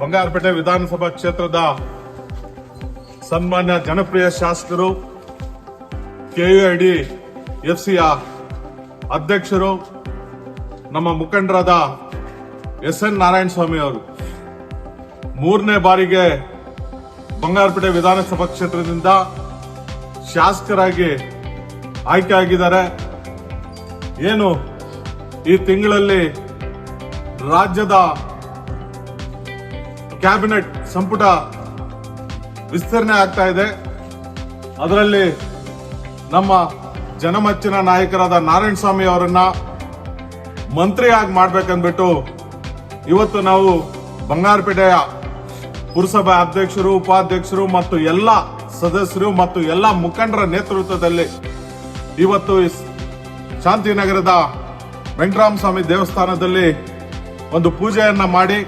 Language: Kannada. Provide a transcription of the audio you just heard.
ಬಂಗಾರಪೇಟೆ ವಿಧಾನಸಭಾ ಕ್ಷೇತ್ರದ ಸನ್ಮಾನ್ಯ ಜನಪ್ರಿಯ ಶಾಸಕರು, ಕೆಯುಐಡಿ ಎಫ್ಸಿಯ ಅಧ್ಯಕ್ಷರು, ನಮ್ಮ ಮುಖಂಡರಾದ ಎಸ್ ಎನ್ ನಾರಾಯಣ ಸ್ವಾಮಿ ಅವರು. ಮೂರನೇ ಬಾರಿಗೆ ಬಂಗಾರಪೇಟೆ ವಿಧಾನಸಭಾ ಕ್ಷೇತ್ರದಿಂದ ಶಾಸಕರಾಗಿ ಆಯ್ಕೆ ಆಗಿದ್ದಾರೆ. ಏನು ಈ ತಿಂಗಳಲ್ಲಿ ರಾಜ್ಯದ ಕ್ಯಾಬಿನೆಟ್ ಸಂಪುಟ ವಿಸ್ತರಣೆ ಆಗ್ತಾ ಇದೆ. ಅದರಲ್ಲಿ ನಮ್ಮ ಜನಮಚ್ಚಿನ ನಾಯಕರಾದ ನಾರಾಯಣ ಸ್ವಾಮಿ ಅವರನ್ನ ಮಂತ್ರಿಯಾಗಿ ಮಾಡ್ಬೇಕಂದ್ಬಿಟ್ಟು ಇವತ್ತು ನಾವು ಬಂಗಾರಪೇಟೆಯ ಪುರಸಭಾ ಅಧ್ಯಕ್ಷರು, ಉಪಾಧ್ಯಕ್ಷರು ಮತ್ತು ಎಲ್ಲ ಸದಸ್ಯರು ಮತ್ತು ಎಲ್ಲ ಮುಖಂಡರ ನೇತೃತ್ವದಲ್ಲಿ ಇವತ್ತು ಶಾಂತಿನಗರದ ವೆಂಕಟರಾಮ ಸ್ವಾಮಿ ದೇವಸ್ಥಾನದಲ್ಲಿ ಒಂದು ಪೂಜೆಯನ್ನ ಮಾಡಿ